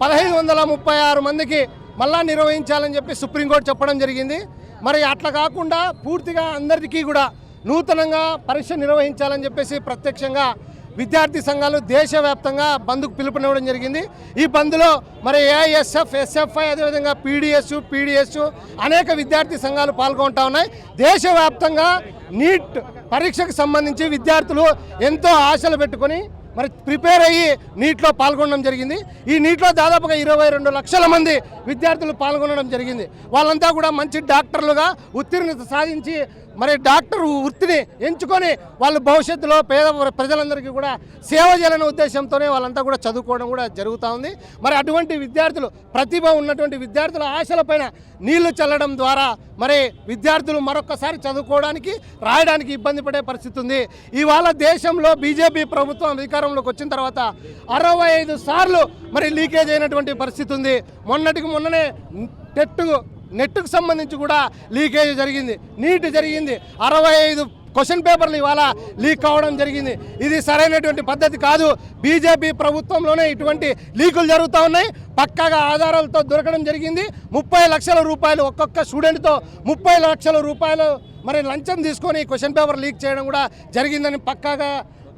పదహైదు వందల ముప్పై ఆరు మందికి మళ్ళా నిర్వహించాలని చెప్పి సుప్రీంకోర్టు చెప్పడం జరిగింది. మరి అట్లా కాకుండా పూర్తిగా అందరికీ కూడా నూతనంగా పరీక్ష నిర్వహించాలని చెప్పేసి ప్రత్యక్షంగా విద్యార్థి సంఘాలు దేశవ్యాప్తంగా బంద్కు పిలుపునివ్వడం జరిగింది. ఈ బంద్లో మరి ఏఎస్ఎఫ్ ఎస్ఎఫ్ఐ అదేవిధంగా పీడిఎస్ పీడిఎస్ అనేక విద్యార్థి సంఘాలు పాల్గొంటా ఉన్నాయి. దేశవ్యాప్తంగా నీట్ పరీక్షకు సంబంధించి విద్యార్థులు ఎంతో ఆశలు పెట్టుకొని మరి ప్రిపేర్ అయ్యి నీటిలో పాల్గొనడం జరిగింది. ఈ నీటిలో దాదాపుగా ఇరవై రెండు లక్షల మంది విద్యార్థులు పాల్గొనడం జరిగింది. వాళ్ళంతా కూడా మంచి డాక్టర్లుగా ఉత్తీర్ణత సాధించి మరి డాక్టర్ వృత్తిని ఎంచుకొని వాళ్ళు భవిష్యత్తులో పేద ప్రజలందరికీ కూడా సేవ చేయాలనే ఉద్దేశంతోనే వాళ్ళంతా కూడా చదువుకోవడం కూడా జరుగుతూ ఉంది. మరి అటువంటి విద్యార్థులు ప్రతిభ ఉన్నటువంటి విద్యార్థుల ఆశలపైన నీళ్ళు చల్లడం ద్వారా మరి విద్యార్థులు మరొకసారి చదువుకోవడానికి రాయడానికి ఇబ్బంది పడే పరిస్థితి ఉంది. ఇవాళ దేశంలో బీజేపీ ప్రభుత్వం అధికారంలోకి వచ్చిన తర్వాత అరవై ఐదు సార్లు మరి లీకేజ్ అయినటువంటి పరిస్థితి ఉంది. మొన్నటికి మొన్ననే టెట్ నెట్కు సంబంధించి కూడా లీకేజ్ జరిగింది నీట్ జరిగింది. అరవై ఐదు క్వశ్చన్ పేపర్లు ఇవాళ లీక్ కావడం జరిగింది. ఇది సరైనటువంటి పద్ధతి కాదు. బీజేపీ ప్రభుత్వంలోనే ఇటువంటి లీకులు జరుగుతూ ఉన్నాయి. పక్కాగా ఆధారాలతో దొరకడం జరిగింది. ముప్పై లక్షల రూపాయలు ఒక్కొక్క స్టూడెంట్తో ముప్పై లక్షల రూపాయలు మరి లంచం తీసుకొని క్వశ్చన్ పేపర్ లీక్ చేయడం కూడా జరిగిందని పక్కాగా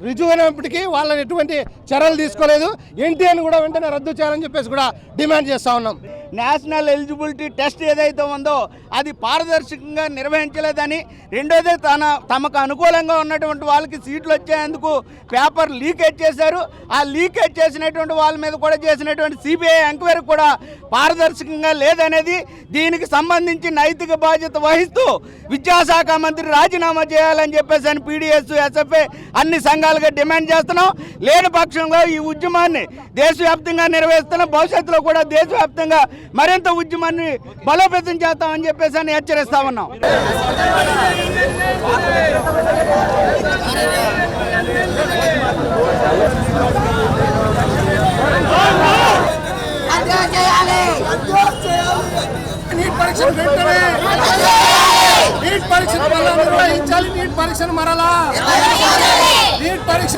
రుజువైనప్పటికీ వాళ్ళని ఎటువంటి చర్యలు తీసుకోలేదు. ఎన్టీఆర్ని కూడా వెంటనే రద్దు చేయాలని చెప్పేసి కూడా డిమాండ్ చేస్తూ ఉన్నాం. నేషనల్ ఎలిజిబిలిటీ టెస్ట్ ఏదైతే ఉందో అది పారదర్శకంగా నిర్వహించలేదని రెండోది తన తమకు అనుకూలంగా ఉన్నటువంటి వాళ్ళకి సీట్లు వచ్చేందుకు పేపర్ లీకేజ్ చేశారు. ఆ లీకేజ్ చేసినటువంటి వాళ్ళ మీద కూడా చేసినటువంటి సిబిఐ ఎంక్వైరీ కూడా పారదర్శకంగా లేదనేది దీనికి సంబంధించి నైతిక బాధ్యత వహిస్తూ విద్యాశాఖ మంత్రి రాజీనామా చేయాలని చెప్పేసి అని పీడిఎస్ ఎస్ఎఫ్ఏ అన్ని సంఘాలుగా డిమాండ్ చేస్తున్నాం. లేని పక్షంలో ఈ ఉద్యమాన్ని దేశవ్యాప్తంగా నిర్వహిస్తున్నాం భవిష్యత్తులో కూడా దేశవ్యాప్తంగా మరింత ఉద్యమాన్ని బలోపేతం చేస్తామని చెప్పి అని హెచ్చరిస్తా ఉన్నాం. నీట్ పరీక్షను వెంటనే నీట్ పరీక్షను మరలా నిర్వహించాలి. నీట్ పరీక్షను మరలా. నీట్ పరీక్ష